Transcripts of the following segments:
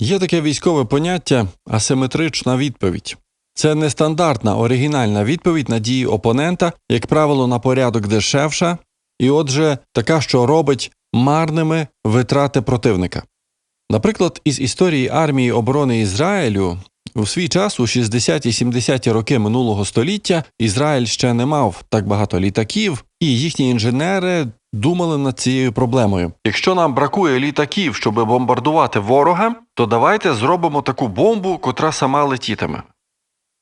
Є таке військове поняття асиметрична відповідь. Це нестандартна оригінальна відповідь на дії опонента, як правило, на порядок дешевша, і отже, така, що робить марними витрати противника. Наприклад, із історії армії оборони Ізраїлю у свій час, у 60-ті 70-ті роки минулого століття, Ізраїль ще не мав так багато літаків, і їхні інженери думали над цією проблемою. Якщо нам бракує літаків, щоб бомбардувати ворога, то давайте зробимо таку бомбу, котра сама летітиме.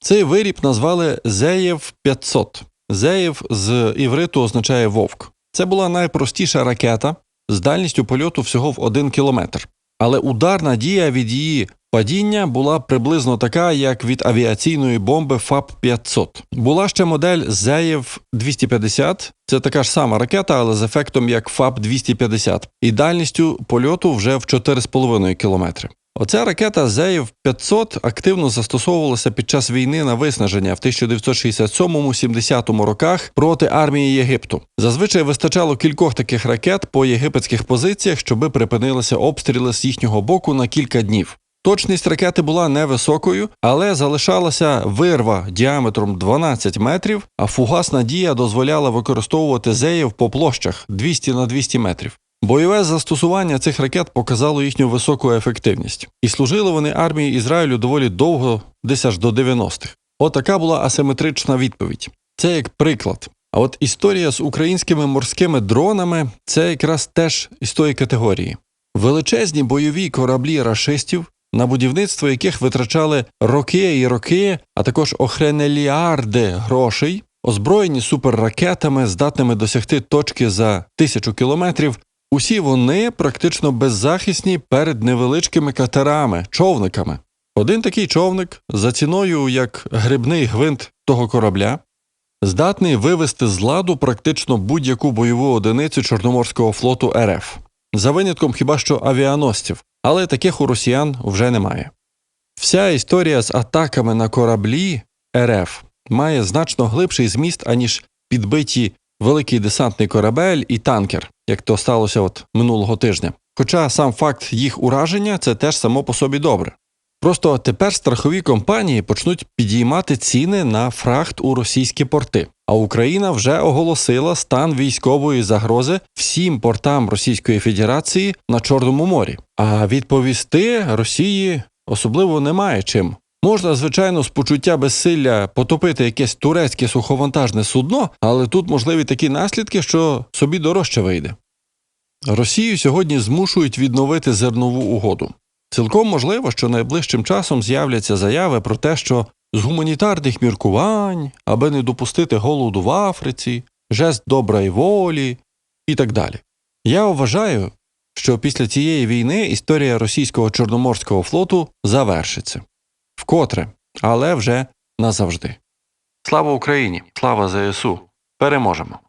Цей виріб назвали Зеєв 500. Зеєв з івриту означає вовк. Це була найпростіша ракета з дальністю польоту всього в 1 кілометр. Але ударна дія від її падіння була приблизно така, як від авіаційної бомби ФАП-500. Була ще модель Зеєв 250. Це така ж сама ракета, але з ефектом як ФАП-250, і дальністю польоту вже в 4,5 кілометри. Оця ракета Зеєв 500 активно застосовувалася під час війни на виснаження в 1967-70 роках проти армії Єгипту. Зазвичай вистачало кількох таких ракет по єгипетських позиціях, щоби припинилися обстріли з їхнього боку на кілька днів. Точність ракети була невисокою, але залишалася вирва діаметром 12 метрів, а фугасна дія дозволяла використовувати зеїв по площах 200 на 200 метрів. Бойове застосування цих ракет показало їхню високу ефективність, і служили вони армії Ізраїлю доволі довго, десь аж до 90-х. Отака була асиметрична відповідь. Це як приклад. А от історія з українськими морськими дронами це якраз теж із тої категорії. Величезні бойові кораблі рашистів, на будівництво яких витрачали роки і роки, а також охренеліарди грошей, озброєні суперракетами, здатними досягти точки за тисячу кілометрів, Усі вони практично беззахисні перед невеличкими катерами, човниками. Один такий човник за ціною як грибний гвинт того корабля здатний вивести з ладу практично будь-яку бойову одиницю Чорноморського флоту РФ, за винятком хіба що авіаносців, але таких у росіян вже немає. Вся історія з атаками на кораблі РФ має значно глибший зміст, аніж підбиті великий десантний корабель і танкер, як то сталося от минулого тижня. Хоча сам факт їх ураження це теж само по собі добре. Просто тепер страхові компанії почнуть підіймати ціни на фрахт у російські порти, а Україна вже оголосила стан військової загрози всім портам Російської Федерації на Чорному морі. А відповісти Росії особливо немає чим. Можна, звичайно, з почуття безсилля потопити якесь турецьке суховантажне судно, але тут можливі такі наслідки, що собі дорожче вийде. Росію сьогодні змушують відновити зернову угоду. Цілком можливо, що найближчим часом з'являться заяви про те, що з гуманітарних міркувань, аби не допустити голоду в Африці, жест доброї волі і так далі. Я вважаю, що після цієї війни історія російського чорноморського флоту завершиться. Вкотре, але вже назавжди. Слава Україні! Слава ЗСУ! Переможемо!